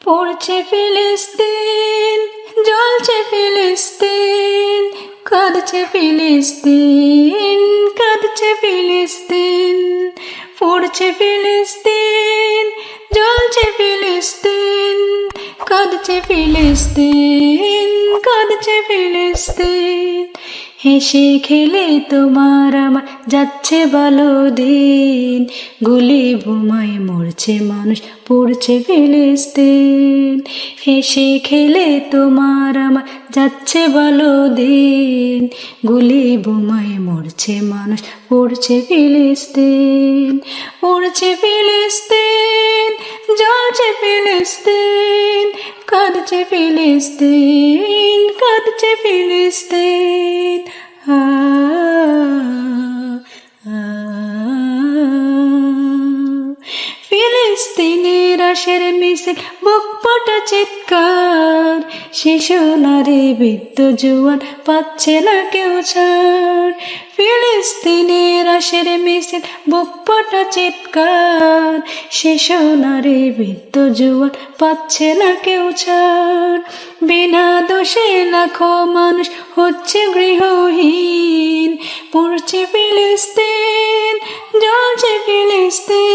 পড়ছে ফিলিস্তিন, জ্বলছে ফিলিস্তিন, কাঁদছে ফিলিস্তিন কাঁদছে ফিলিস্তিন। পড়ছে ফিলিস্তিন, জ্বলছে ফিলিস্তিন, কাঁদছে ফিলিস্তিন কাঁদছে ফিলিস্তিন। হেসে খেলে তোমার আমার যাচ্ছে ভালো দিন। গুলি বোমায় মরছে মানুষ, পড়ছে ফিলিস্তিন। হেসে খেলে তোমার আমার যাচ্ছে ভালো দিন। গুলি বোমায় মরছে মানুষ, পড়ছে ফিলিস্তিন। পড়ছে ফিলিস্তিন, জ্বলছে ফিলিস্তিন, কাঁদছে ফিলিস্তিন। কাঁদছে ফিলিস্তিন আ আশের মিশে বকপটা চিৎকার। শিশু নারী বৃদ্ধ জুয়ান পাচ্ছে না কেউ ছাড়। ফিলিস্তিনের আশের মিশে বকপটা চিৎকার। শিশু নারী বৃদ্ধ জুয়ান পাচ্ছে না কেউ ছাড়। বিনা দোষে লাখো মানুষ হচ্ছে গৃহহীন। পড়ছে ফিলিস্তিন, জ্বলছে ফিলিস্তিন।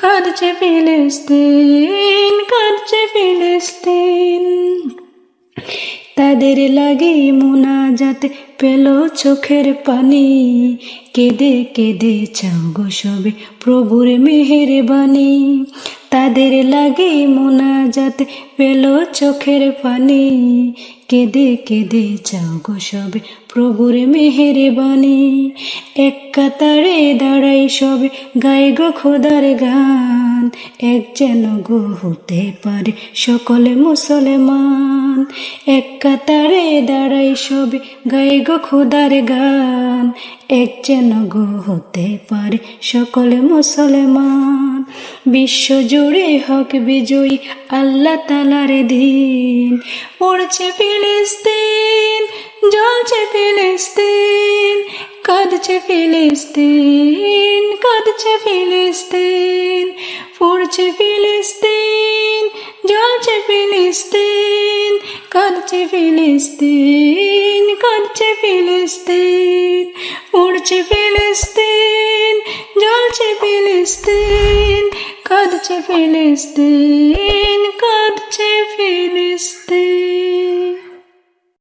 কাঁদছে ফিলিস্তিন কাঁদছে ফিলিস্তিন। তাদের লাগে মোনাজাত, পেল চোখের পানি। কেঁদে কেঁদে চাও গো সবে প্রভুর মেহের বাণী তাদের লাগে মোনাজাতে পেল চোখের পানি। কেঁদে কেঁদে চাও গো সবে প্রভুর মেহের বাণী এক কাতারে দাঁড়াই সবে গায়ে গো খোদার গান। এক যেন গো হতে পারে সকলে মুসলমান। এক কাতারে দাঁড়াই সবে গায়ে গো খোদার গান। এক যেন গো হতে পারে সকলে মুসলমান। বিশ্ব জুড়ে হক বিজয়ী আল্লাহ তালার দিন। পড়ছে ফিলিস্তিন, জ্বলছে ফিলিস্তিন, কাঁদছে ফিলিস্তিন কাঁদছে ফিলিস্তিন। পড়ছে ফিলিস্তিন, জ্বলছে ফিলিস্তিন, কাঁদছে ফিলিস্তিন কাঁদছে ফিলিস্তিন। পড়ছে ফিলিস্তিন জ্বলছে ফিলিস্তিন কাঁদছে ফিলিস্তিন কাঁদছে ফিলিস্তিন